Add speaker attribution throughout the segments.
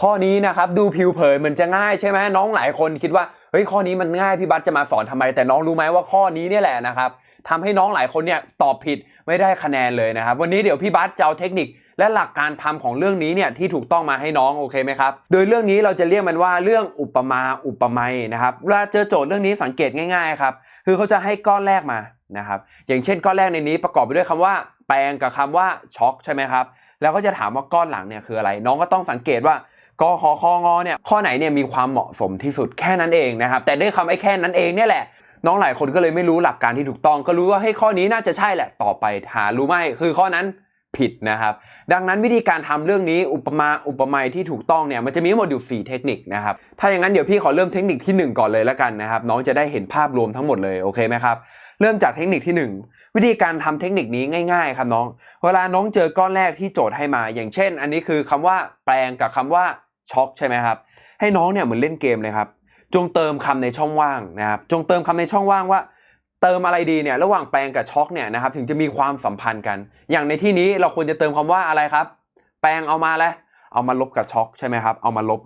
Speaker 1: ข้อนี้นะครับดูผิวเผินเหมือนจะง่ายใช่ไหมน้องหลายคนคิดว่าเฮ้ยข้อนี้มันง่ายพี่บัสจะมาสอนทำไม แต่น้องรู้ไหมว่าข้อนี้เนี่ยแหละนะครับทำให้น้องหลายคนเนี่ยตอบผิดไม่ได้คะแนนเลยนะครับ วันนี้เดี๋ยวพี่บัสจะเอาเทคนิคและหลักการทำของเรื่องนี้เนี่ยที่ถูกต้องมาให้น้องโอเคไหมครับโดยเรื่องนี้เราจะเรียกมันว่าเรื่องอุปมาอุปไมยนะครับเวลาเจอโจทย์เรื่องนี้สังเกตง่ายๆครับคือเขาจะให้ก้อนแรกมานะครับอย่างเช่น ก้อนแรกในนี้ประกอบไปด้วยคำว่า แปลงกับคำว่าช็อกใช่ไหมครับแล้วก็จะถามว่าก้อนหลังเนี่ยคืออะไร น้องก็ต้องสังเกตว่า กขอคองอเนี่ยข้อไหนเนี่ยมีความเหมาะสมที่สุดแค่นั้นเองนะครับแต่ด้วยคำไอ้แค่นั้นเองเนี่ยแหละ น้องหลายคนก็เลยไม่รู้หลักการที่ถูกต้อง ก็รู้ว่าให้ข้อนี้น่าจะใช่แหละต่อไปหารู้ไหมคือข้อนั้นผิดนะครับ ดังนั้นวิธีการทำเรื่องนี้อุปมาอุปไมยที่ถูกต้องเนี่ยมันจะมีหมดอยู่ 4 เทคนิคนะครับ ถ้าอย่างนั้นเดี๋ยวพี่ขอเริ่มเทคนิคที่ 1 ก่อนเลยแล้วกันนะครับ น้องจะได้เห็นภาพรวมทั้งหมดเลยโอเคไหมครับ เริ่มจากเทคนิคที่ 1 วิธีการทำเทคนิคนี้ง่าย ๆ ครับน้อง เวลาน้องเจอก้อนแรกที่โจทย์ให้มา อย่างเช่น อันนี้คือคำว่าแปลงกับคำว่า ช็อกใช่ไหมครับ ให้น้องเนี่ยเหมือนเล่นเกมเลยครับ จงเติมคำในช่องว่างนะครับ จงเติมคำในช่องว่างว่า เติมอะไรดีเนี่ยระหว่างแปลงกับช็อกเนี่ยนะครับถึงจะมีความสัมพันธ์กัน อย่างในที่นี้เราควรจะเติมคำว่าอะไรครับ แปลงเอามาแล้วเอามาลบกับช็อกใช่ไหมครับ เอามาลบ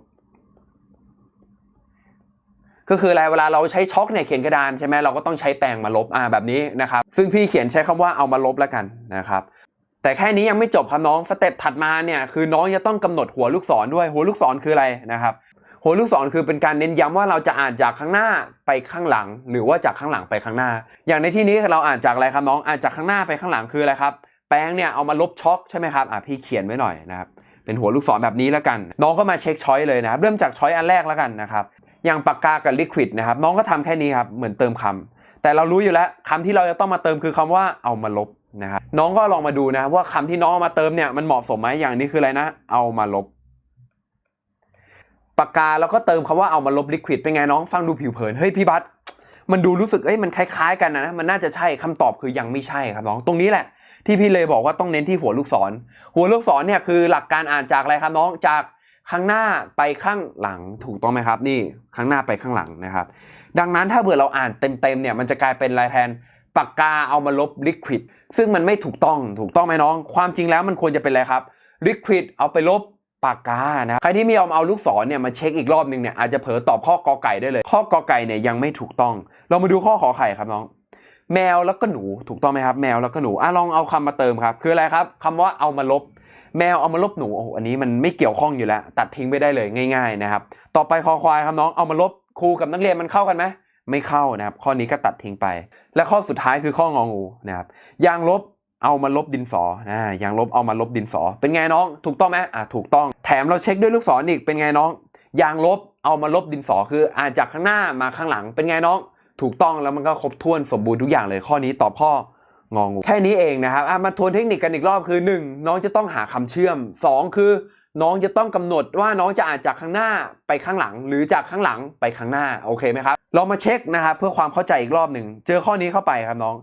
Speaker 1: ก็คืออะไรเวลาเราใช้ช็อกเนี่ยเขียนกระดานใช่ไหมเราก็ต้องใช้แปรงมาลบอ่าแบบนี้นะครับ ซึ่งพี่เขียนใช้คำว่าเอามาลบแล้วกันนะครับ แต่แค่นี้ยังไม่จบครับน้องสเต็ปถัดมาเนี่ยคือน้องจะต้องกำหนดหัวลูกศรด้วยหัวลูกศรคืออะไรนะครับหัวลูกศรคือเป็นการเน้นย้ำว่าเราจะอ่านจากข้างหน้าไปข้างหลัง หรือว่าจากข้างหลังไปข้างหน้า อย่างในที่นี้เราอ่านจากอะไรครับน้องอ่านจากข้างหน้าไปข้างหลังคืออะไรครับแป้งเนี่ยเอามาลบช็อกใช่ไหมครับอะพี่เขียนไว้หน่อยนะครับเป็นหัวลูกศรแบบนี้แล้วกัน น้องก็มาเช็คช้อยเลยนะครับเริ่มจากช้อยอันแรกแล้วกันนะครับอย่างปากกากับลิควิดนะครับน้องก็ทำแค่นี้ครับเหมือนเติมคำแต่เรารู้อยู่แล้วคำที่เราจะต้องมาเติมคือคำว่าเอามาลบ นะครับน้องก็ลองมาดูนะว่าคำที่น้องเอามาเติมเนี่ยมันเหมาะสมไหมอย่างนี้คืออะไรนะ เอามาลบปากกาแล้วก็เติมคำว่าเอามาลบลิควิดเป็นไงน้องฟังดูผิวเผินเฮ้ยพี่บัสมันดูรู้สึกเอ้ยมันคล้ายๆกันนะมันน่าจะใช่คำตอบคือยังไม่ใช่ครับน้องตรงนี้แหละ ที่พี่เลยบอกว่าต้องเน้นที่หัวลูกศร หัวลูกศรเนี่ยคือหลักการอ่านจากอะไรครับน้องจากข้างหน้าไปข้างหลังถูกต้องไหมครับ นี่ข้างหน้าไปข้างหลังนะครับ ดังนั้นถ้าเผื่อเราอ่านเต็มๆเนี่ยมันจะกลายเป็นลายแทน ปากกาเอามาลบลิควิดซึ่งมันไม่ถูกต้องถูกต้องไหมน้อง ความจริงแล้วมันควรจะเป็นอะไรครับลิควิดเอาไปลบปากกานะใครที่มีเอาเอาลูกศรเนี่ยมาเช็คอีกรอบนึงเนี่ยอาจจะเผลอตอบข้อกอไก่ได้เลย ข้อกอไก่เนี่ยยังไม่ถูกต้อง เรามาดูข้อขอไข่ครับน้อง แมวแล้วก็หนูถูกต้องไหมครับแมวแล้วก็หนูอะลองเอาคำมาเติมครับ คืออะไรครับคำว่าเอามาลบ แมวเอามาลบหนูโอ้โหอันนี้มันไม่เกี่ยวข้องอยู่แล้ว ตัดทิ้งไปได้เลยง่าย ๆนะครับ ต่อไปคอควายครับน้องเอามาลบครูกับนักเรียนมันเข้ากันไหม ไม่เข้านะครับ ข้อนี้ก็ตัดทิ้งไป และข้อสุดท้ายคือข้ององูนะครับยางลบเอามาลบดินสอนะยางลบเอามาลบดินสอ เป็นไงน้อง ถูกต้องไหมอะถูกต้อง แถมเราเช็คด้วยลูกศรอีก เป็นไงน้อง ยางลบเอามาลบดินสอ คืออ่านจากข้างหน้ามาข้างหลัง เป็นไงน้อง ถูกต้องแล้วมันก็ครบถ้วนสมบูรณ์ทุกอย่างเลย ข้อนี้ตอบข้ององู แค่นี้เองนะครับ อะมาทวนเทคนิคกันอีกรอบคือ 1 น้องจะต้องหาคำเชื่อม 2 คือ น้องจะต้องกำหนดว่าน้องจะอ่านจากข้างหน้าไปข้างหลัง หรือจากข้างหลังไปข้างหน้าโอเคไหมครับเรามาเช็คนะครับเพื่อความเข้าใจอีกรอบหนึ่งเจอข้อนี้เข้าไปครับน้อง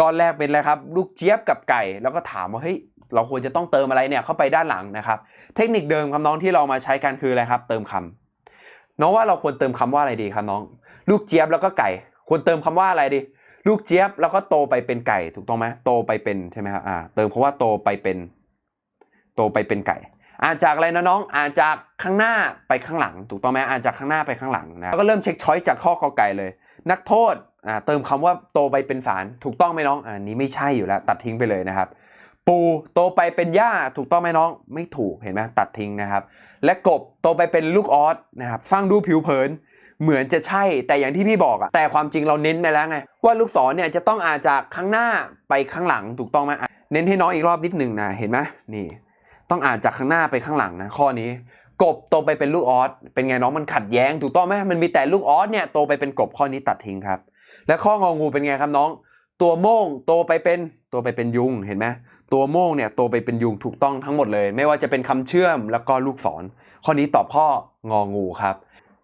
Speaker 1: ก้อนแรกเป็นอะไรครับ ลูกเจี๊ยบกับไก่ แล้วก็ถามว่าเฮ้ยเราควรจะต้องเติมอะไรเนี่ยเข้าไปด้านหลังนะครับ เทคนิคเดิมครับน้องที่เรามาใช้กันคืออะไรครับ เติมคำน้องว่าเราควรเติมคำว่าอะไรดีครับน้อง ลูกเจี๊ยบแล้วก็ไก่ ควรเติมคำว่าอะไรดี ลูกเจี๊ยบแล้วก็โตไปเป็นไก่ถูกต้องไหมโตไปเป็นใช่ไหมครับอ่าเติมคำว่าโตไปเป็น โตไปเป็นไก่ อ่านจากอะไรนะน้อง อ่านจากข้างหน้าไปข้างหลัง ถูกต้องไหมอ่านจากข้างหน้าไปข้างหลังนะแล้วก็เริ่มเช็คช้อยจากข้อกอไก่เลย นักโทษอ่าเติมคำว่าโตไปเป็นสารถูกต้องไหมน้องอ่านี้ไม่ใช่อยู่แล้ว ตัดทิ้งไปเลยนะครับ ปูโตไปเป็นหญ้าถูกต้องไหมน้อง ไม่ถูกเห็นไหมตัดทิ้งนะครับ และกบโตไปเป็นลูกออสนะครับฟังดูผิวเผินเหมือนจะใช่แต่อย่างที่พี่บอกอะแต่ความจริงเราเน้นไปแล้วไงว่าลูกศรเนี่ยจะต้องอ่านจากข้างหน้าไปข้างหลังถูกต้องไหมเน้นให้น้องอีกรอบนิดหนึ่งนะเห็นไหมนี่ ต้องอ่านจากข้างหน้าไปข้างหลังนะข้อนี้ กบโตไปเป็นลูกออสเป็นไงน้องมันขัดแย้งถูกต้องไหมมันมีแต่ลูกออสเนี่ยโตไปเป็นกบข้อนี้ตัดทิ้งครับ และข้ององูเป็นไงครับน้อง ตัวโม่งโตไปเป็นตัวไปเป็นยุงเห็นไหมตัวโม่งเนี่ยโตไปเป็นยุงถูกต้องทั้งหมดเลย ไม่ว่าจะเป็นคำเชื่อมแล้วก็ลูกศรข้อนี้ตอบข้ององูครับ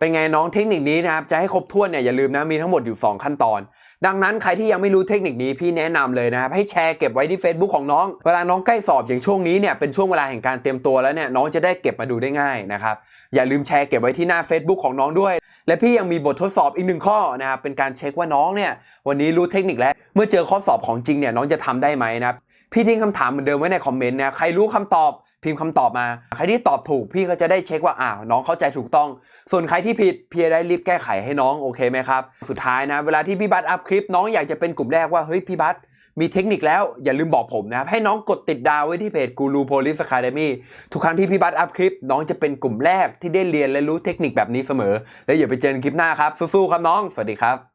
Speaker 1: เป็นไงน้องเทคนิคนี้นะครับจะให้ครบถ้วนเนี่ยอย่าลืมนะมีทั้งหมดอยู่ 2 ขั้นตอน ดังนั้นใครที่ยังไม่รู้เทคนิคนี้พี่แนะนำเลยนะครับให้แชร์เก็บไว้ที่ Facebook ของน้อง เวลาน้องใกล้สอบอย่างช่วงนี้เนี่ยเป็นช่วงเวลาแห่งการเตรียมตัวแล้วเนี่ยน้องจะได้เก็บมาดูได้ง่ายนะครับอย่าลืมแชร์เก็บไว้ที่หน้า Facebook ของน้องด้วย และพี่ยังมีบททดสอบอีกหนึ่งข้อนะครับเป็นการเช็คว่าน้องเนี่ยวันนี้รู้เทคนิคแล้ว เมื่อเจอข้อสอบของจริงเนี่ยน้องจะทำได้ไหมนะครับพี่ทิ้งคำถามเหมือนเดิมไว้ในคอมเมนต์นะใครรู้คำตอบ พิมพ์คำตอบมา ใครที่ตอบถูกพี่ก็จะได้เช็คว่าอ้าวน้องเข้าใจถูกต้อง ส่วนใครที่ผิดพี่ได้รีบแก้ไขให้น้องโอเคไหมครับ สุดท้ายนะ เวลาที่พี่บัสอัพคลิปน้องอยากจะเป็นกลุ่มแรกว่าเฮ้ยพี่บัสมีเทคนิคแล้วอย่าลืมบอกผมนะครับ ให้น้องกดติดดาวไว้ที่เพจกูรูโพลิสคาเดมี่ทุกครั้งที่พี่บัสอัพคลิป น้องจะเป็นกลุ่มแรกที่ได้เรียนและรู้เทคนิคแบบนี้เสมอ แล้วอย่าไปเจอกันคลิปหน้าครับสู้ๆครับน้อง สวัสดีครับ